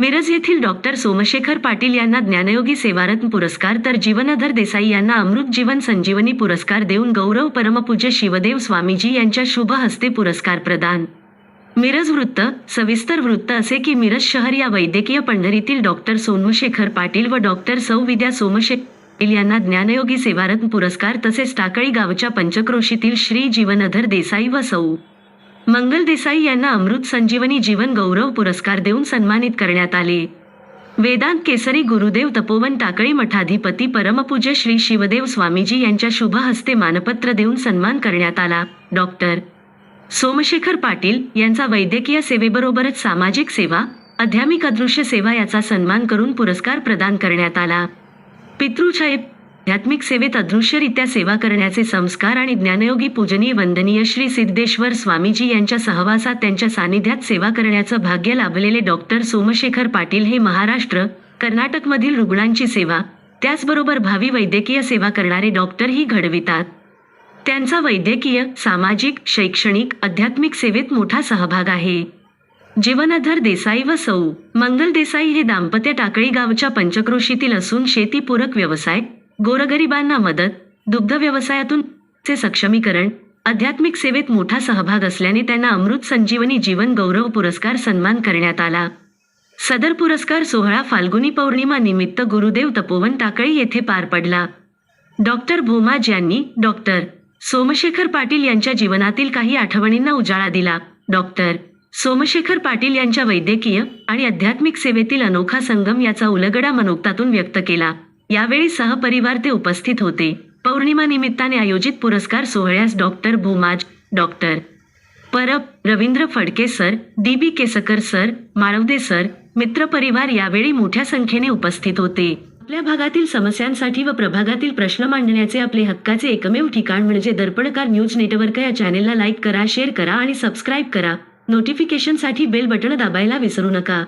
मिरज येथील डॉक्टर सोमशेखर पाटील यांना ज्ञानयोगी सेवारत्न पुरस्कार तर जीवनधर देसाई यांना अमृत जीवन संजीवनी पुरस्कार देऊन गौरव परमपूज्य शिवदेव स्वामीजी यांच्या शुभ हस्ते पुरस्कार प्रदान. मिरज वृत्त सविस्तर वृत्त असे की मिरज शहर या वैद्यकीय पंढरीतील डॉक्टर सोमशेखर पाटील व डॉक्टर सौ विद्या सोमशेखर पाटील यांना ज्ञानयोगी सेवारत्न पुरस्कार तसेच टाकळी गावच्या पंचक्रोशीतील श्री जीवनधर देसाई व सौ. मंगल देसाई यांना अमृत संजीवनी जीवन गौरव पुरस्कार देऊन सन्मानित करण्यात आले. वेदांत केसरी गुरुदेव तपोवन टाकळी मठाधिपती परमपूज्य श्री शिवदेव स्वामीजी यांच्या शुभ हस्ते मानपत्र देऊन सन्मान करण्यात आला. डॉक्टर सोमशेखर पाटील यांचा वैद्यकीय सेवेबरोबरच सामाजिक सेवा अध्यामिक अदृश्य सेवा याचा सन्मान करून पुरस्कार प्रदान करण्यात आला. पितृछाय आध्यात्मिक सेवेत अदृश्यरित्या सेवा करण्याचे संस्कार आणि ज्ञानयोगी पूजनीय वंदनीय श्री सिद्धेश्वर स्वामीजी यांच्या सहवासात त्यांच्या सानिध्यात सेवा करण्याचं भाग्य लाभलेले डॉक्टर सोमशेखर पाटील हे महाराष्ट्र कर्नाटकमधील रुग्णांची सेवा त्याचबरोबर भावी वैद्यकीय सेवा करणारे डॉक्टरही घडवितात. त्यांचा वैद्यकीय सामाजिक शैक्षणिक आध्यात्मिक सेवेत मोठा सहभाग आहे. जीवनाधर देसाई व सौ मंगल देसाई हे दाम्पत्य टाकळी गावच्या पंचक्रोशीतील असून शेतीपूरक व्यवसाय गोरगरिबांना मदत दुग्ध व्यवसायातून चे सक्षमीकरण आध्यात्मिक सेवेत मोठा सहभाग असल्याने त्यांना अमृत संजीवनी जीवन गौरव पुरस्कार सन्मान करण्यात आला. सदर पुरस्कार सोहळा फाल्गुनी पौर्णिमा निमित्त गुरुदेव तपोवन टाकळी येथे पार पडला. डॉक्टर भोमाज यांनी डॉक्टर सोमशेखर पाटील यांच्या जीवनातील काही आठवणींना उजाळा दिला. डॉक्टर सोमशेखर पाटील यांच्या वैद्यकीय आणि आध्यात्मिक सेवेतील अनोखा संगम याचा उलगडा मनोक्तातून व्यक्त केला. यावेळी सहपरिवार ते उपस्थित होते. पौर्णिमा निमित्ताने आयोजित पुरस्कार सोहळ्यास doctor Bhomaj doctor Parab Ravindra Phadke sir D B Keskar sir Malwade sir मित्रपरिवार यावेळी मोठ्या संख्येने उपस्थित होते. आपल्या भागातील समस्यांसाठी व प्रभागातील प्रश्न मांडण्याचे आपले हक्काचे एकमेव ठिकाण म्हणजे दर्पणकार न्यूज नेटवर्क या चॅनेलला लाईक करा शेअर करा आणि सबस्क्राईब करा. नोटिफिकेशनसाठी बेल बटण दाबायला विसरू नका.